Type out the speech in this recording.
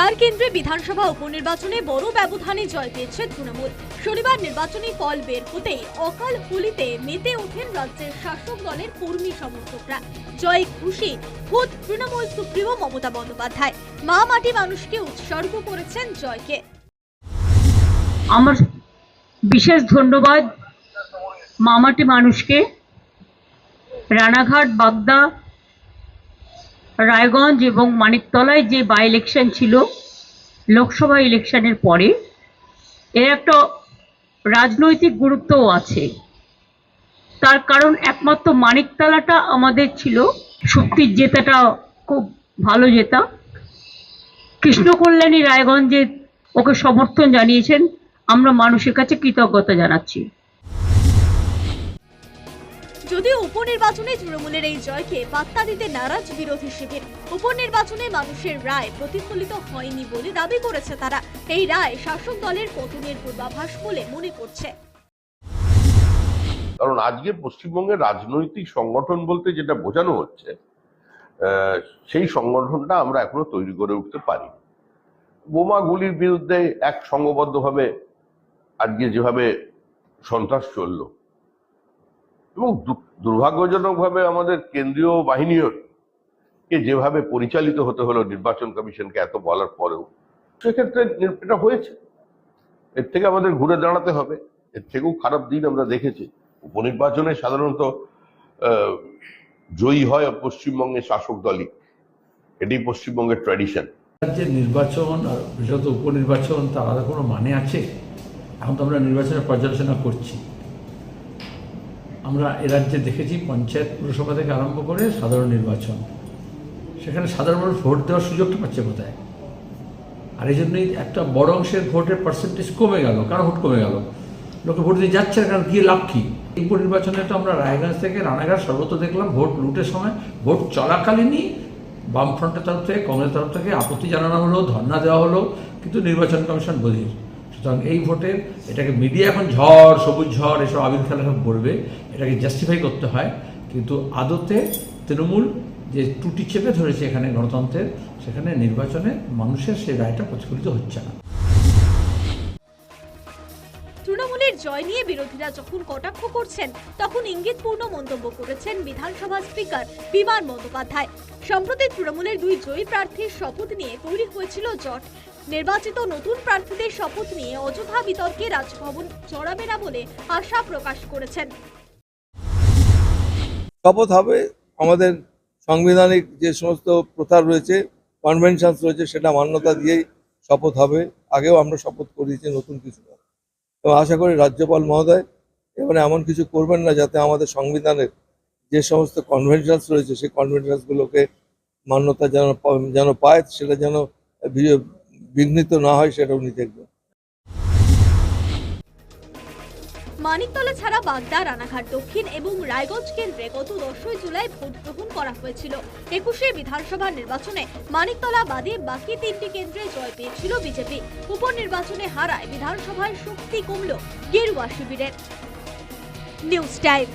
চার কেন্দ্রে বিধানসভা উপনির্বাচনে বড় ব্যবধানে জয় পেয়েছে তৃণমূল। শনিবার নির্বাচনী ফল বের হতেই অকাল হোলিতে মেতে ওঠেন রাজ্যের শাসক দলের কর্মী সমর্থকরা। জয় খুশি খোদ তৃণমূল সুপ্রিমো মমতা বন্দ্যোপাধ্যায়। মা মাটি মানুষকে উৎসর্গ করেছেন জয়কে। আমার বিশেষ ধন্যবাদ মামাটি মানুষকে। রানাঘাট, বাগদা রায়গঞ্জ এবং মানিকতলায় যে বাই ইলেকশন ছিল, লোকসভা ইলেকশনের পরে, এর একটা রাজনৈতিক গুরুত্বও আছে। তার কারণ একমাত্র মানিকতলাটা আমাদের ছিল। শক্তির জেতাটা খুব ভালো জেতা। কৃষ্ণকল্যাণী রায়গঞ্জে ওকে সমর্থন জানিয়েছেন। আমরা মানুষের কাছে কৃতজ্ঞতা জানাচ্ছি। যদিও উপনির্বাচনে তৃণমূলের এই জয়কে পাত্তা দিতে নারাজ বিরোধী শিবির। উপনির্বাচনে মানুষের রায় প্রতিফলিত হয়নি বলে দাবি করেছে তারা। এই রায় শাসক দলের পতনের পূর্বাভাস বলে মনে করছে। কারণ আজকে পশ্চিমবঙ্গের রাজনৈতিক সংগঠন বলতে যেটা বোঝানো হচ্ছে সেই সংগঠনটা আমরা এখনও তৈরি করে উঠতে পারি বোমা গুলির বিরুদ্ধে এক সংঘবদ্ধভাবে আজকে যেভাবে সন্ত্রাস চলল এবং দুর্ভাগ্যজনকভাবে আমাদের কেন্দ্রীয় বাহিনীও কে যেভাবে পরিচালিত হতে হলো নির্বাচন কমিশনকে এত বলার পরেও, সেক্ষেত্রে এটা হয়েছে। এর থেকে আমাদের ঘুরে দাঁড়াতে হবে। এর থেকেও খারাপ দিন আমরা দেখেছি। উপনির্বাচনে সাধারণত জয়ী হয় পশ্চিমবঙ্গের শাসক দলই। এটি পশ্চিমবঙ্গের ট্র্যাডিশন। রাজ্যের নির্বাচন আর বিশেষত উপনির্বাচন, তার আলাদা কোনো মানে আছে? এখন তো আমরা নির্বাচনের পর্যালোচনা করছি। আমরা এ রাজ্যে দেখেছি পঞ্চায়েত পুরসভা থেকে আরম্ভ করে সাধারণ নির্বাচন। সেখানে সাধারণ মানুষ ভোট দেওয়ার সুযোগটা পাচ্ছে কোথায়? আর এই জন্যই একটা বড় অংশের ভোটের পার্সেন্টেজ কমে গেল। কারও ভোট কমে গেল? লোকে ভোট দিয়ে যাচ্ছে, কারণ গিয়ে লাভ কি? এই উপনির্বাচনে তো আমরা রায়গঞ্জ থেকে রানাঘাট সর্বত্র দেখলাম, ভোট লুটের সময় ভোট চলাকালীনই বামফ্রন্টের তরফ থেকে কংগ্রেস তরফ থেকে আপত্তি জানানো হলো ধর্না দেওয়া হলো, কিন্তু নির্বাচন কমিশন বধির। সুতরাং এই ভোটের এটাকে মিডিয়া এখন ঝড়, সবুজ ঝড় এসব আবির খেলা সব বলবে এটাকে জাস্টিফাই করতে হয়। কিন্তু আদতে তৃণমূল যে ত্রুটি চেপে ধরেছে এখানে গণতন্ত্রের, সেখানে নির্বাচনে মানুষের সেই রায়টা প্রতিফলিত হচ্ছে না। তৃণমূলের জয় নিয়ে বিরোধীরা যখন কটাক্ষ করছেন, তখন ইঙ্গিতপূর্ণ মন্তব্য করেছেন বিধানসভা স্পিকার বিমান বন্দ্যোপাধ্যায়। সম্প্রতি তৃণমূলের দুই জয়ী প্রার্থীর শপথ নিয়ে তৈরি হয়েছিল জট। নির্বাচিত নতুন প্রার্থীদের শপথ নিয়ে অযথা বিতর্কে রাজভবন জড়াবে না বলে আশা প্রকাশ করেছেন। শপথ হবে, আমাদের সাংবিধানিক যে সমস্ত প্রথা রয়েছে, কনভেনশনস রয়েছে, সেটা মান্যতা দিয়েই শপথ হবে। আগেও আমরা শপথ করিয়েছি নতুন কিছু না এবং আশা করি রাজ্যপাল মহোদয়, এবারে এমন কিছু করবেন না যাতে আমাদের সংবিধানের যে সমস্ত কনভেনশনস রয়েছে, সেই কনভেনশনসগুলোকে মান্যতা যেন যেন পায়, সেটা যেন বিঘ্নিত না হয় সেটা উনি দেখবেন। মানিকতলা ছাড়া বাগদা, রানাঘাট দক্ষিণ এবং রায়গঞ্জ কেন্দ্রে গত দশই জুলাই ভোট গ্রহণ করা হয়েছিল। একুশে বিধানসভা নির্বাচনে মানিকতলা বাদে বাকি তিনটি কেন্দ্রে জয় পেয়েছিল বিজেপি। উপনির্বাচনে হারায় বিধানসভায় শক্তি কমল গেরুয়া শিবিরের। News time.